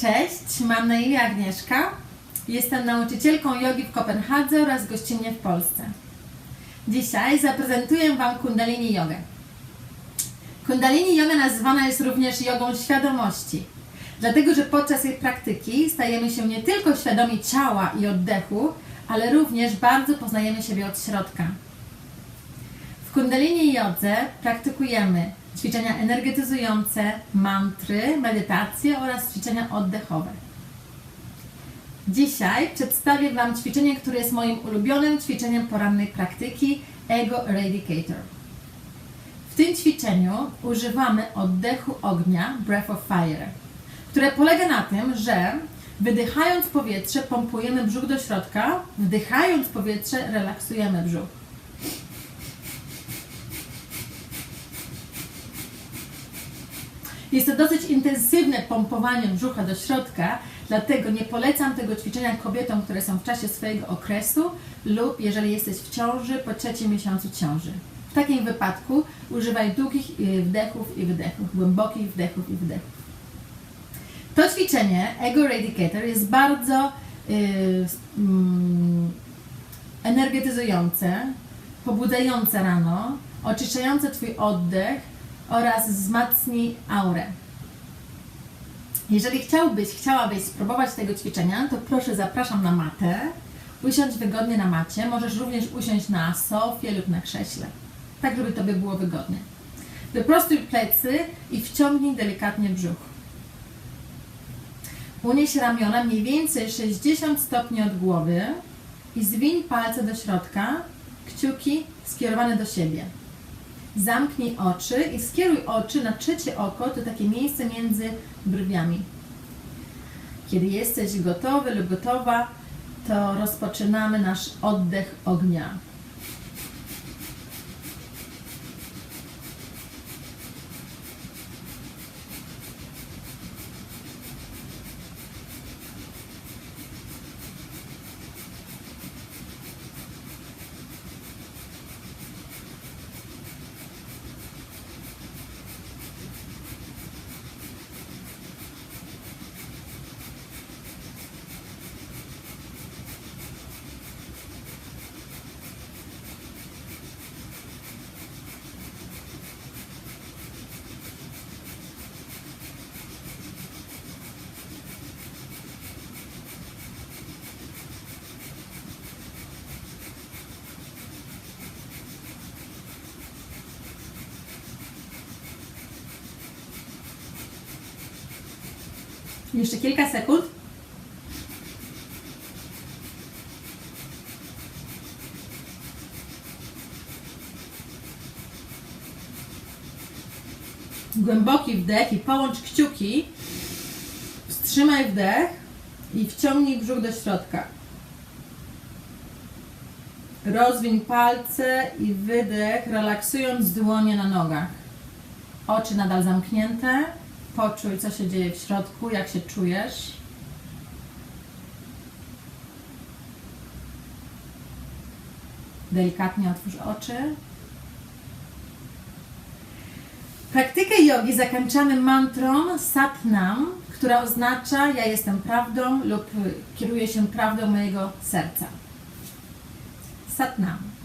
Cześć, mam na imię Agnieszka. Jestem nauczycielką jogi w Kopenhadze oraz gościnnie w Polsce. Dzisiaj zaprezentuję Wam Kundalini Jogę. Kundalini Yoga nazywana jest również jogą świadomości, dlatego że podczas jej praktyki stajemy się nie tylko świadomi ciała i oddechu, ale również bardzo poznajemy siebie od środka. W Kundalini Jodze praktykujemy ćwiczenia energetyzujące, mantry, medytacje oraz ćwiczenia oddechowe. Dzisiaj przedstawię Wam ćwiczenie, które jest moim ulubionym ćwiczeniem porannej praktyki Ego Eradicator. W tym ćwiczeniu używamy oddechu ognia, Breath of Fire, które polega na tym, że wydychając powietrze pompujemy brzuch do środka, wdychając powietrze relaksujemy brzuch. Jest to dosyć intensywne pompowanie brzucha do środka, dlatego nie polecam tego ćwiczenia kobietom, które są w czasie swojego okresu lub jeżeli jesteś w ciąży po trzecim miesiącu ciąży. W takim wypadku używaj długich y, wdechów i wydechów, głębokich wdechów i wydechów. To ćwiczenie Ego Radicator jest bardzo y, mm, energetyzujące, pobudzające rano, oczyszczające Twój oddech oraz wzmacni aurę. Jeżeli chciałbyś, chciałabyś spróbować tego ćwiczenia, to proszę zapraszam na matę. Usiądź wygodnie na macie. Możesz również usiąść na sofie lub na krześle. Tak, żeby Tobie było wygodnie. Wyprostuj plecy i wciągnij delikatnie brzuch. Unieś ramiona mniej więcej 60 stopni od głowy i zwiń palce do środka, kciuki skierowane do siebie. Zamknij oczy i skieruj oczy na trzecie oko, to takie miejsce między brwiami. Kiedy jesteś gotowy lub gotowa, to rozpoczynamy nasz oddech ognia. Jeszcze kilka sekund. Głęboki wdech i połącz kciuki. Wstrzymaj wdech i wciągnij brzuch do środka. Rozwiń palce i wydech, relaksując dłonie na nogach. Oczy nadal zamknięte. Poczuj, co się dzieje w środku, jak się czujesz. Delikatnie otwórz oczy. Praktykę jogi zakończamy mantrą Satnam, która oznacza ja jestem prawdą lub kieruję się prawdą mojego serca. Satnam.